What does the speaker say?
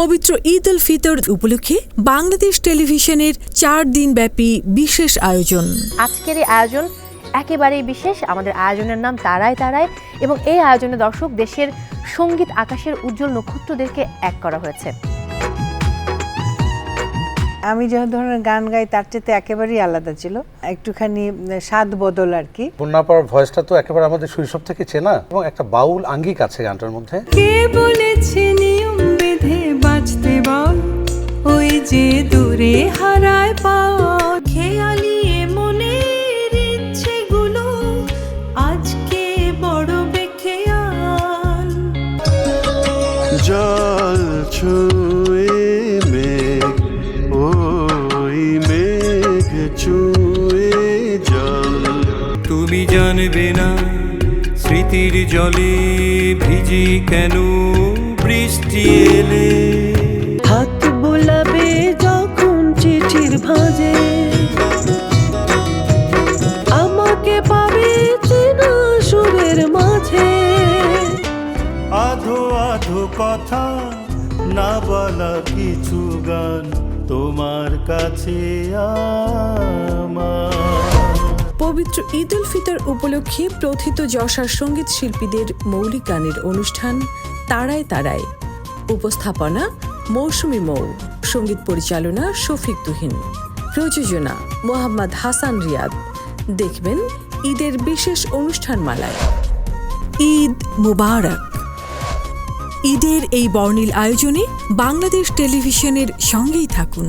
পবিত্র ঈদ উল ফিতর উপলক্ষে বাংলাদেশ টেলিভিশনের চার দিনব্যাপী বিশেষ আয়োজন। আজকের এই আয়োজন একেবারেই বিশেষ। আমাদের আয়োজনের নাম তারায় তারায় এবং এই আয়োজনে দর্শক দেশের সংগীত আকাশের উজ্জ্বল নক্ষত্রদেরকে এক করা হয়েছে। আমি যে ধরনের গান গাই তার চেয়ে একেবারেই আলাদা ছিল। একটুখানি স্বাদ বদল আর কি। পূর্ণাপার ভয়েসটা তো একেবারে আমাদের শৈশব থেকে চেনা এবং একটা বাউল আঙ্গিক আছে গানটার মধ্যে। কে বলেছে যে দূরে হারায় পাওয়া খেয়ালি মনের ইচ্ছেগুলো আজকে বড় বেখেয়াল। জল ছুঁয়ে মেঘ ওই মেঘ ছুঁয়ে জল। তুমি জানবে না স্মৃতির জলে ভিজি কেন বৃষ্টি এলে চিঠির ভাঁজে। আমাকে পাবে চেনা সুরের মাঝে। আধো আধো কথা না বলা কিছু গান তোমার কাছে পবিত্র ঈদ উল ফিতর উপলক্ষে প্রথিত যশার সংগীত শিল্পীদের মৌলিক গানের অনুষ্ঠান তারায় তারায়। উপস্থাপনা মৌসুমী মৌ। সংগীত পরিচালনা শফিক তুহিন। প্রযোজনা মোহাম্মদ হাসান রিয়াদ। দেখবেন ঈদের বিশেষ অনুষ্ঠান মালায় ঈদ মুবারক। ঈদের এই বর্ণিল আয়োজনে বাংলাদেশ টেলিভিশনের সঙ্গেই থাকুন।